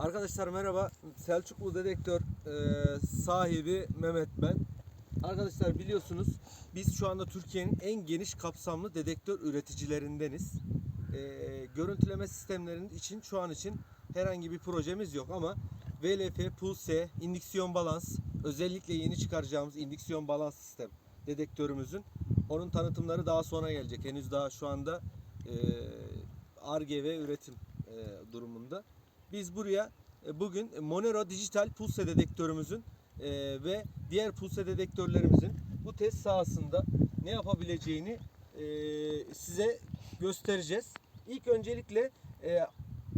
Arkadaşlar merhaba. Selçuklu Dedektör e, sahibi Mehmet ben. Arkadaşlar biliyorsunuz biz şu anda Türkiye'nin en geniş kapsamlı dedektör üreticilerindeniz. E, görüntüleme sistemlerinin için şu an için herhangi bir projemiz yok ama VLF, Pulse, indüksiyon balans, özellikle yeni çıkaracağımız indüksiyon balans sistem dedektörümüzün onun tanıtımları daha sonra gelecek. Henüz daha şu anda e, ARGE ve üretim e, durumunda. Biz buraya e, bugün Monero dijital pulse dedektörümüzün e, ve diğer pulse dedektörlerimizin bu test sahasında ne yapabileceğini e, size göstereceğiz. İlk öncelikle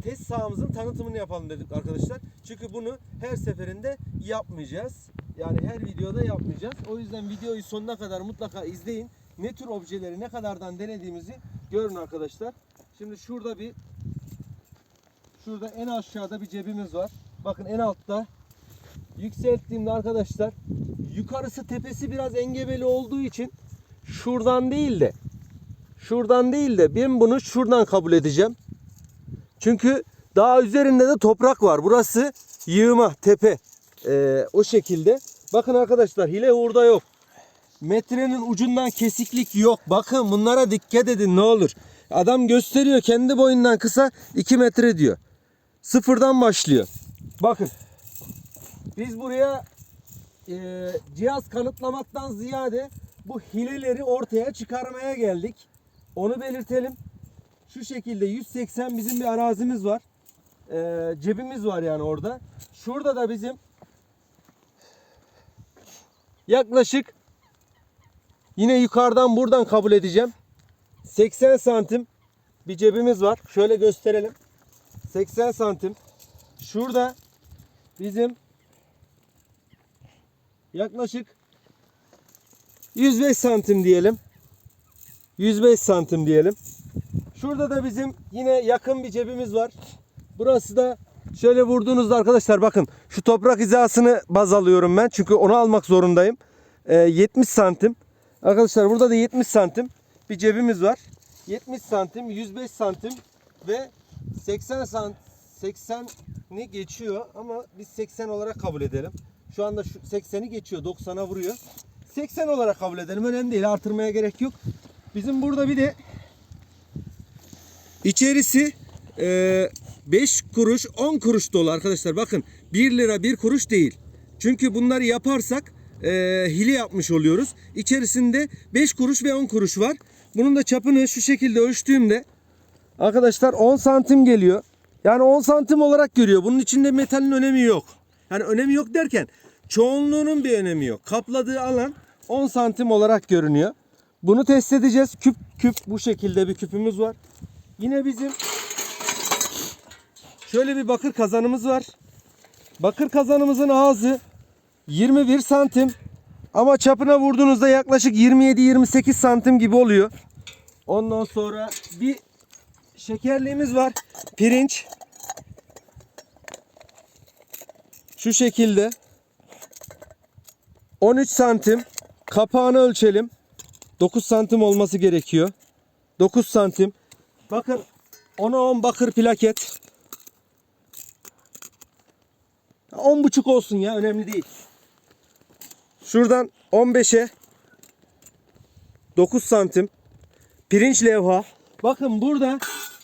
test sahamızın tanıtımını yapalım dedik arkadaşlar. Çünkü bunu her seferinde yapmayacağız. Yani her videoda yapmayacağız. O yüzden videoyu sonuna kadar mutlaka izleyin. Ne tür objeleri ne kadardan denediğimizi görün arkadaşlar. Şimdi şurada bir Şurada en aşağıda bir cebimiz var. Bakın en altta yükselttiğimde arkadaşlar yukarısı tepesi biraz engebeli olduğu için şuradan değil de şuradan değil de ben bunu şuradan kabul edeceğim. Çünkü daha üzerinde de toprak var. Burası yığma tepe. Ee, o şekilde. Bakın arkadaşlar hile uğurda yok. Metrenin ucundan kesiklik yok. Bakın bunlara dikkat edin ne olur. Adam gösteriyor kendi boyundan kısa 2 metre diyor. Sıfırdan başlıyor. Bakın. Biz buraya e, cihaz kanıtlamaktan ziyade bu hileleri ortaya çıkarmaya geldik. Onu belirtelim. Şu şekilde 180 bizim bir arazimiz var. E, cebimiz var yani orada. Şurada da bizim yaklaşık yine yukarıdan buradan kabul edeceğim. 80 santim bir cebimiz var. Şöyle gösterelim. 80 santim. Şurada bizim yaklaşık 105 santim diyelim. 105 santim diyelim. Şurada da bizim yine yakın bir cebimiz var. Burası da şöyle vurduğunuzda arkadaşlar bakın şu toprak hizasını baz alıyorum ben. Çünkü onu almak zorundayım. Ee, 70 santim. Arkadaşlar burada da 70 santim bir cebimiz var. 70 santim, 105 santim ve 80 sant 80'ni geçiyor ama biz 80 olarak kabul edelim. Şu anda şu 80'i geçiyor. 90'a vuruyor. 80 olarak kabul edelim. Önemli değil. Artırmaya gerek yok. Bizim burada bir de içerisi e, 5 kuruş 10 kuruş dolu arkadaşlar. Bakın 1 lira 1 kuruş değil. Çünkü bunları yaparsak e, hile yapmış oluyoruz. İçerisinde 5 kuruş ve 10 kuruş var. Bunun da çapını şu şekilde ölçtüğümde arkadaşlar 10 santim geliyor. Yani 10 santim olarak görüyor. Bunun içinde metalin önemi yok. Yani önemi yok derken çoğunluğunun bir önemi yok. Kapladığı alan 10 santim olarak görünüyor. Bunu test edeceğiz. Küp küp bu şekilde bir küpümüz var. Yine bizim şöyle bir bakır kazanımız var. Bakır kazanımızın ağzı 21 santim. Ama çapına vurduğunuzda yaklaşık 27-28 santim gibi oluyor. Ondan sonra bir şekerliğimiz var. Pirinç. Şu şekilde. 13 santim. Kapağını ölçelim. 9 santim olması gerekiyor. 9 santim. Bakın 10'a 10 bakır plaket. 10 buçuk olsun ya önemli değil. Şuradan 15'e 9 santim pirinç levha. Bakın burada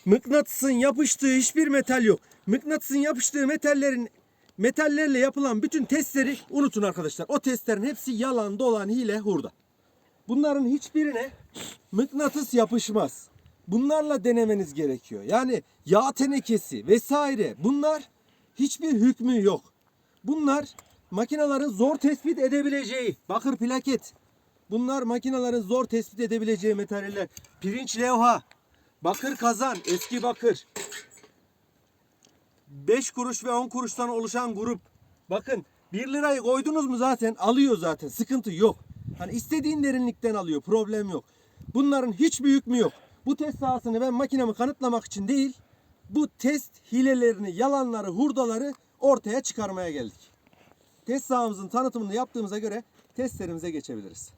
mıknatısın yapıştığı hiçbir metal yok. Mıknatısın yapıştığı metallerin metallerle yapılan bütün testleri unutun arkadaşlar. O testlerin hepsi yalan, dolan, hile, hurda. Bunların hiçbirine mıknatıs yapışmaz. Bunlarla denemeniz gerekiyor. Yani yağ tenekesi vesaire bunlar hiçbir hükmü yok. Bunlar makinelerin zor tespit edebileceği bakır plaket. Bunlar makinelerin zor tespit edebileceği metaller. Pirinç levha, bakır kazan, eski bakır. 5 kuruş ve 10 kuruştan oluşan grup. Bakın 1 lirayı koydunuz mu zaten alıyor zaten. Sıkıntı yok. Hani istediğin derinlikten alıyor. Problem yok. Bunların hiçbir hükmü yok. Bu test sahasını ben makinemi kanıtlamak için değil, bu test hilelerini, yalanları, hurdaları ortaya çıkarmaya geldik. Test sahamızın tanıtımını yaptığımıza göre testlerimize geçebiliriz.